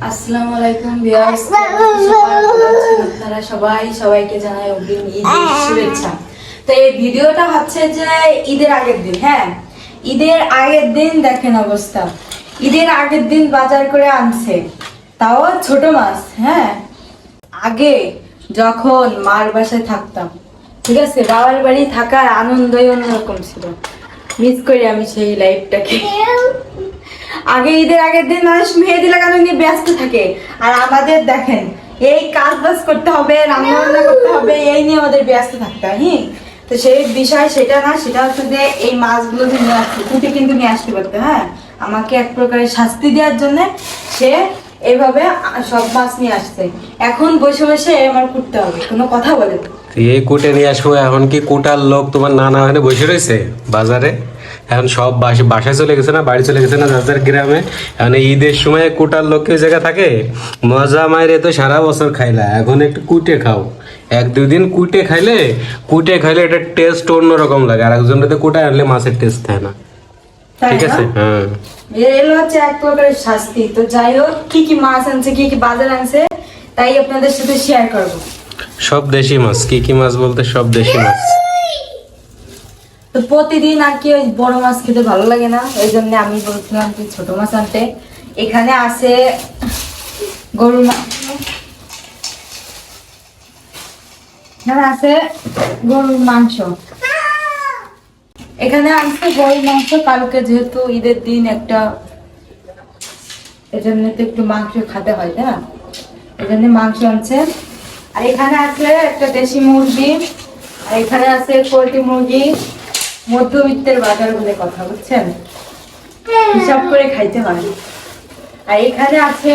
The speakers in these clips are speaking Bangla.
আসসালামু আলাইকুম ভিউয়ার্স আপনারা সবাই সবাইকে জানাই অগ্রিম ঈদের শুভেচ্ছা। তো এই ভিডিওটা হচ্ছে যে ঈদের আগের দিন হ্যাঁ? ঈদের আগের দিন দেখেন অবস্থা। ঈদের আগের দিন বাজার করে আনছে। তাও ছোট মাছ হ্যাঁ? আগে যখন মার বাসায় থাকতাম, ঠিক আছে? বাবার বাড়ি থাকার আনন্দই অন্যরকম ছিল। মিস করি আমি সেই লাইফটাকে আগে ঈদের আগের দিন মানুষ মেহেদি লাগানো নিয়ে ব্যস্ত থাকে। আর আমাদের দেখেন, এই কাজ বাজ করতে হবে রান্না বান্না করতে হবে, এই নিয়ে আমাদের ব্যস্ত থাকতে হয় হ্যাঁ তো সেই বিষয় সেটা না, সেটা হচ্ছে যে এই মাছগুলো নিয়ে আসছে, কুটে কিন্তু নিয়ে আসতে পারতো হ্যাঁ? আমাকে এক প্রকারের শাস্তি দেওয়ার জন্য সে এইভাবে সব মাছ নিয়ে আসছে। এখন বসে বসে আমার কুটতে হবে, কোনো কথা বলে এই কুটে নিয়ে আসব, এখন কি কুটার লোক তোমার নানা ওখানে বসে রয়েছে বাজারে? এখন সব বাসা- বাসায় চলে গেছে না বাড়ি চলে গেছে না যাদের গ্রামে। এখন ঈদের সময় কুটার লোক কেউ জায়গা থাকে? মজা মায়ের তো সারা বছর খাইলা এখন একটু কুটে খাও। এক দুই দিন কুটে খাইলে কুটে খাইলে এটা টেস্ট অন্যরকম লাগে। আর একজনের তো কুটে আনলে মাছের টেস্ট থাকে না। ঠিক আছে? হ্যাঁ। এলো হচ্ছে এক প্রকারের শাস্তি। তো যাই হোক কি কি মাছ আনছে কি কি বাজার আনছে তাই আপনাদের সাথে শেয়ার করব। সব দেশি মাছ কি কি মাছ বলতে সব দেশি মাছ। তো প্রতিদিন আর কি ওই বড় মাছ খেতে ভালো লাগে না। ওই জন্য আমি বলছিলাম যে ছোট মাছ আনতে। এখানে আছে গরুর মাংস আছে গরুর মাংস। এখানে গরুর মাংস। কালকে যেহেতু ঈদের দিন একটা, এজন্য তো একটু মাংস খেতে হয় না? এই জন্য মাংস আনছে। আর এখানে আছে একটা দেশি মুরগি, আর এখানে আছে পোলট্রি মুরগি। মধ্যবিত্তের বাজার বলে কথা, বুঝছেন? হিসাব করে খাইতে হয়। আর এখানে আছে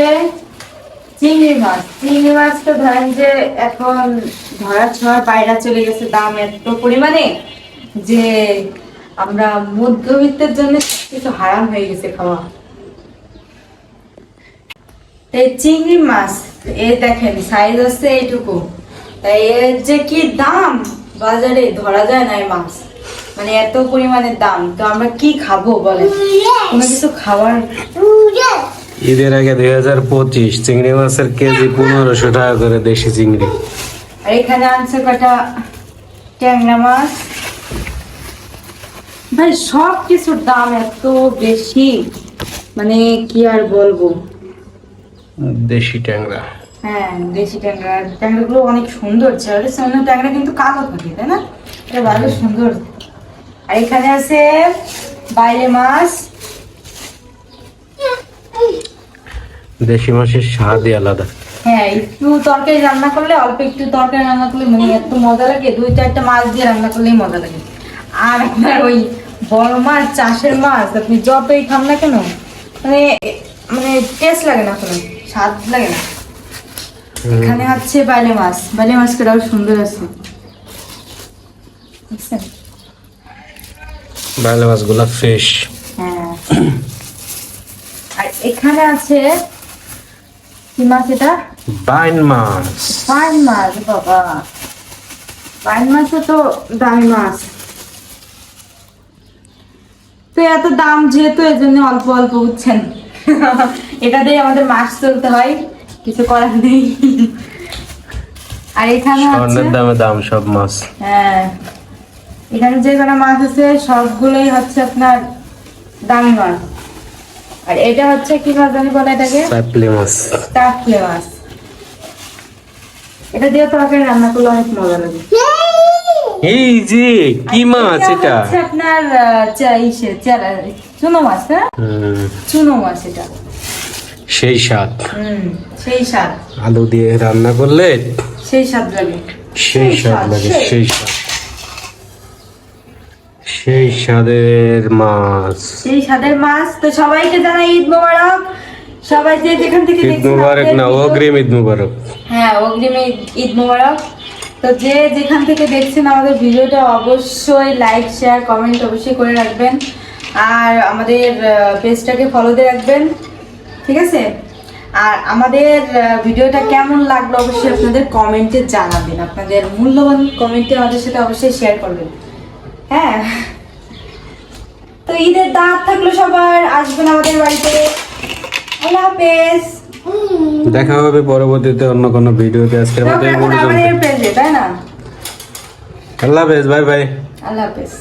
চিংড়ি মাছ। চিংড়ি মাছ তো ধরেন যে এখন ধরা ছোঁয়ার বাইরে চলে গেছে দাম এত পরিমাণে যে আমরা মধ্যবিত্তের জন্য কিছু হারাম হয়ে গেছে খাওয়া। এই চিংড়ি মাছ, এ দেখেন সাইজ আছে এইটুকু। তাই এর যে কি দাম, বাজারে ধরা যায় না এই মাছ। মানে এত পরিমাণে দাম তো আমরা কি খাব বলেন? কোনো কিছু খাবার ঈদের আগে দুই হাজার পঁচিশ চিংড়ি মাছের কেজি পনেরোশো টাকা করে দেশি চিংড়ি। আর এখানে আনছে কটা ট্যাংরা মাছ। ভাই সব কিছুর দাম এত বেশি। মানে কি আর বলব? দেশি ট্যাংরা। হ্যাঁ দেশি ট্যাংরা। ট্যাংরা গুলো অনেক সুন্দর ছিল। অন্য ট্যাংরা কিন্তু কালো থাকে তাই না? এটা ভালো সুন্দর। আর এখানে আছে বাইরে মাছ। দেশি মাছের স্বাদই আলাদা। হ্যাঁ একটু তরকারি রান্না করলে অল্প একটু তরকারি রান্না করলে মানে এত মজা লাগে। দুই চারটা মাছ দিয়ে রান্না করলেই মজা লাগে। আর আপনার ওই বড় মাছ চাষের মাছ আপনি যতই খান না কেন মানে মানে টেস্ট লাগে না কোনো স্বাদ লাগে না। এখানে আছে বাইলে মাছ। বাইলে মাছ কটাও সুন্দর আছে? বাইলে মাছগুলো ফ্রেশ হ্যাঁ। আর এখানে আছে কি মাছ এটা? বাইন মাছ। পাইন মাছ বাবা। পাইন মাছও তো দামি মাছ। তো এত দাম যেহেতু এই জন্য অল্প অল্প বুঝছেন এটা দিয়ে আমাদের মাছ তুলতে হয় কিছু করার নেই। আর এখানে দামে দাম সব মাছ। হ্যাঁ। এখানে যে কটা মাছ আছে সবগুলোই হচ্ছে আপনার দামি মাছ। আর এটা হচ্ছে কি মাছ জানি বলে এটাকে? চাপলি মাছ। মাছ। এটা দিয়ে তরকারি রান্না করলে অনেক মজা লাগে। এই যে কি মাছ এটা? আপনার ইসে, চুনো মাছ হ্যাঁ? চুনো মাছ এটা। সেই স্বাদ। হুম সেই স্বাদ। আলু দিয়ে রান্না করলে সেই স্বাদ লাগে। সেই স্বাদ লাগে সেই। সেই স্বাদ। সেই স্বাদের মাছ। সেই স্বাদের মাছ। তো সবাইকে জানাই ঈদ মোবারক। সবাই যে যেখান থেকে ঈদ মুবারক না অগ্রিম ঈদ মুবারক। হ্যাঁ অগ্রিম ঈদ মোবারক। তো যে যেখান থেকে দেখছেন আমাদের ভিডিওটা অবশ্যই লাইক শেয়ার কমেন্ট অবশ্যই করে রাখবেন। আর আমাদের পেজটাকে ফলো দিয়ে রাখবেন। ঠিক আছে? আর আমাদের ভিডিওটা কেমন লাগল অবশ্যই আপনাদের কমেন্টে জানাবেন। আপনাদের মূল্যবান কমেন্টে আমাদের সাথে অবশ্যই শেয়ার করবেন। হ্যাঁ। তো ঈদের দাঁত থাকল সবার আসবেন আমাদের বাড়িতে। আল্লাহ হাফেজ। দেখা হবে পরবর্তীতে অন্য কোনো ভিডিওতে। আজকের মতো এই পর্যন্ত তাই না? আল্লাহ হাফেজ বাই বাই আল্লাহ হাফেজ।